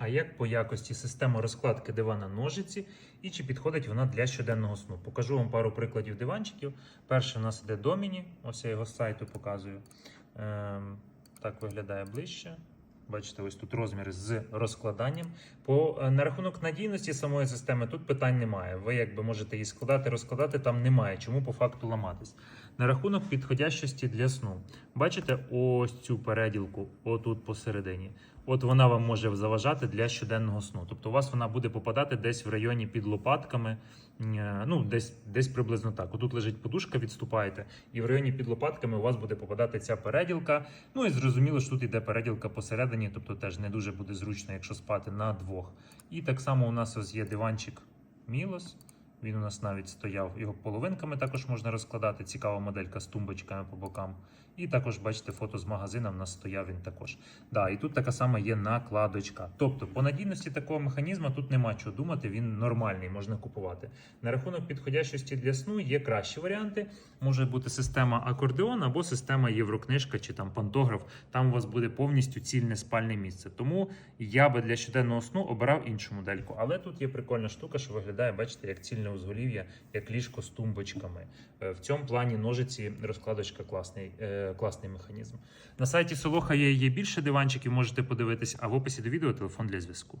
А як по якості система розкладки дивана ножиці і чи підходить вона для щоденного сну? Покажу вам пару прикладів диванчиків. Перший у нас іде Доміні, ось я його з сайту показую. Ем, так виглядає ближче. Бачите, ось тут розміри з розкладанням. По е, на рахунок надійності самої системи тут питань немає. Ви якби можете її складати, розкладати, там немає. Чому по факту ламатись? На рахунок підходящості для сну. Бачите, ось цю переділку, отут посередині. От вона вам може заважати для щоденного сну. Тобто у вас вона буде попадати десь в районі під лопатками, е, ну десь, десь приблизно так. Отут лежить подушка, відступаєте, і в районі під лопатками у вас буде попадати ця переділка. Ну і зрозуміло, що тут іде переділка посередині, тобто теж не дуже буде зручно, якщо спати на двох. І так само у нас ось є диванчик Мілос. Він у нас навіть стояв, його половинками також можна розкладати. Цікава моделька з тумбочками по бокам. І також, бачите, фото з магазина в нас стояв він також. Да, і тут така сама є накладочка. Тобто, по надійності такого механізму тут нема чого думати, він нормальний, можна купувати. На рахунок підходящості для сну є кращі варіанти. Може бути система акордеон або система Єврокнижка чи там пантограф. Там у вас буде повністю цільне спальне місце. Тому я би для щоденного сну обирав іншу модельку. Але тут є прикольна штука, що виглядає, бачите, як цільне узголів'я, як ліжко з тумбочками. Е, В цьому плані ножиці розкладочка класний, е, класний механізм. На сайті Солоха є, є більше диванчиків, можете подивитись, а в описі до відео телефон для зв'язку.